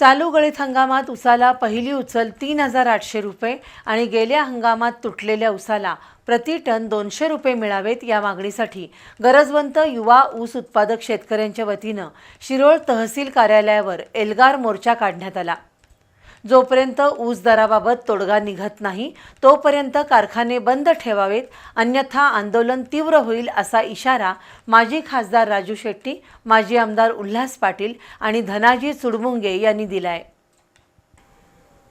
चालू गळीत हंगामात उसाला पहिली उचल तीन हजार आठशे रुपये आणि गेल्या हंगामात तुटलेल्या उसाला प्रति टन दोनशे रुपये मिळावेत या मागणीसाठी गरजवंत युवा ऊस उत्पादक शेतकऱ्यांच्या वतीनं शिरोळ तहसील कार्यालयावर एल्गार मोर्चा काढण्यात आला. जोपर्यंत ऊस दराबाबत तोडगा निघत नाही तोपर्यंत कारखाने बंद ठेवावेत अन्यथा आंदोलन तीव्र होईल असा इशारा माजी खासदार राजू शेट्टी माजी आमदार उल्हास पाटील आणि धनाजी चुडमुंगे यांनी दिलाय.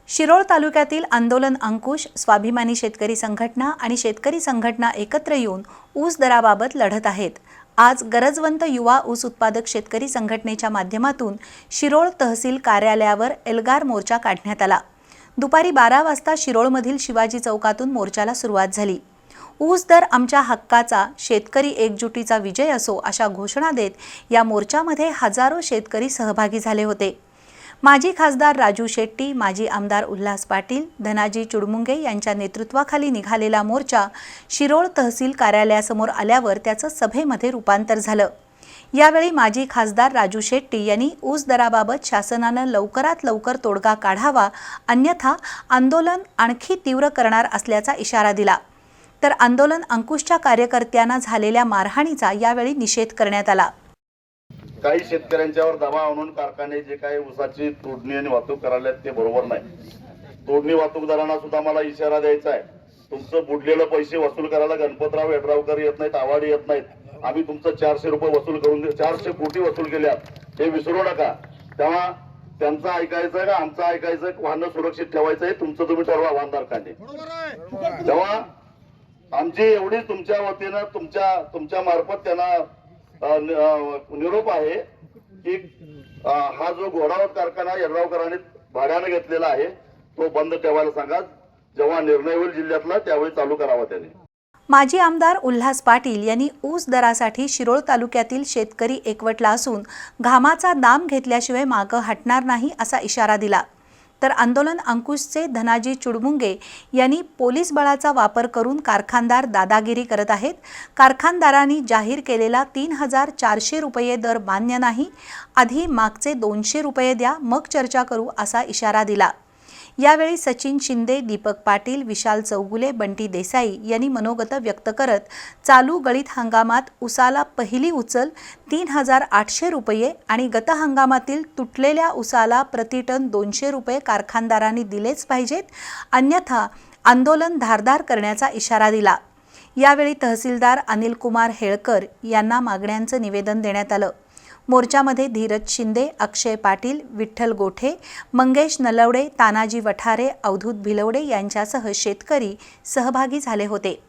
शिरोळ तालुक्यातील आंदोलन अंकुश स्वाभिमानी शेतकरी संघटना आणि शेतकरी संघटना एकत्र येऊन ऊस दराबाबत लढत आहेत. आज गरजवंत युवा ऊस उत्पादक शेतकरी संघटनेच्या माध्यमातून शिरोळ तहसील कार्यालयावर एल्गार मोर्चा काढण्यात आला. दुपारी बारा वाजता शिरोळमधील शिवाजी चौकातून मोर्चाला सुरुवात झाली. ऊस दर आमच्या हक्काचा शेतकरी एकजुटीचा विजय असो अशा घोषणा देत या मोर्चामध्ये हजारो शेतकरी सहभागी झाले होते. माजी खासदार राजू शेट्टी माजी आमदार उल्हास पाटील धनाजी चुडमुंगे यांच्या नेतृत्वाखाली निघालेला मोर्चा शिरोळ तहसील कार्यालयासमोर आल्यावर त्याचं सभेमध्ये रूपांतर झालं. यावेळी माजी खासदार राजू शेट्टी यांनी ऊस दराबाबत शासनानं लवकरात लवकर तोडगा काढावा अन्यथा आंदोलन आणखी तीव्र करणार असल्याचा इशारा दिला. तर आंदोलन अंकुशच्या कार्यकर्त्यांना झालेल्या मारहाणीचा यावेळी निषेध करण्यात आला. काही शेतकऱ्यांच्यावर दबाव आणून कारखाने जे काही ऊसाची तोडणी आणि वाहतूक करायला ते बरोबर नाही. तोडणी वाहतूकदारांना सुद्धा मला इशारा द्यायचा आहे. तुमचं बुडलेलं पैसे वसूल करायला गणपतराव यड्रावकर येत नाहीत आवाडी येत नाहीत. आम्ही तुमचं चारशे रुपये वसूल करून चारशे कोटी वसूल केल्यात हे विसरू नका. तेव्हा त्यांचं ऐकायचं का? आमचं ऐकायचं वाहनं सुरक्षित ठेवायचं आहे तुमचं तुम्ही ठरवा वाहनधारकांनी. तेव्हा आमची एवढी तुमच्या वतीनं तुमच्या तुमच्या मार्फत त्यांना निरोप आहे की हा जो घोडावर कारखाना यड्रावकरांनी भाड्यानं घेतलेला आहे तो बंद ठेवायला सांगा. जेव्हा निर्णय होईल जिल्ह्यातला त्यावेळी चालू करावा त्याने. माजी आमदार उल्हास पाटील यांनी ऊस दरासाठी शिरोळ तालुक्यातील शेतकरी एकवटला असून घामाचा दाम घेतल्याशिवाय मागं हटणार नाही असा इशारा दिला. तर आंदोलन अंकुशचे धनाजी चुडमुंगे यांनी पोलीस बळाचा वापर करून कारखानदार दादागिरी करत आहेत. कारखानदारांनी जाहीर केलेला तीन हजार चारशे रुपये दर मान्य नाही. आधी मागचे दोनशे रुपये द्या मग चर्चा करू असा इशारा दिला. यावेळी सचिन शिंदे दीपक पाटील विशाल चौगुले बंटी देसाई यांनी मनोगत व्यक्त करत चालू गळीत हंगामात उसाला पहिली उचल तीन हजार आठशे रुपये आणि गत हंगामातील तुटलेल्या उसाला प्रतिटन दोनशे रुपये कारखानदारांनी दिलेच पाहिजेत अन्यथा आंदोलन धारदार करण्याचा इशारा दिला. यावेळी तहसीलदार अनिल कुमार हेळकर यांना मागण्यांचं निवेदन देण्यात आलं. मोर्चामध्ये धीरज शिंदे अक्षय पाटील विठ्ठल गोठे मंगेश नलवडे तानाजी वठारे अवधूत भिलवडे यांच्यासह शेतकरी सहभागी झाले होते.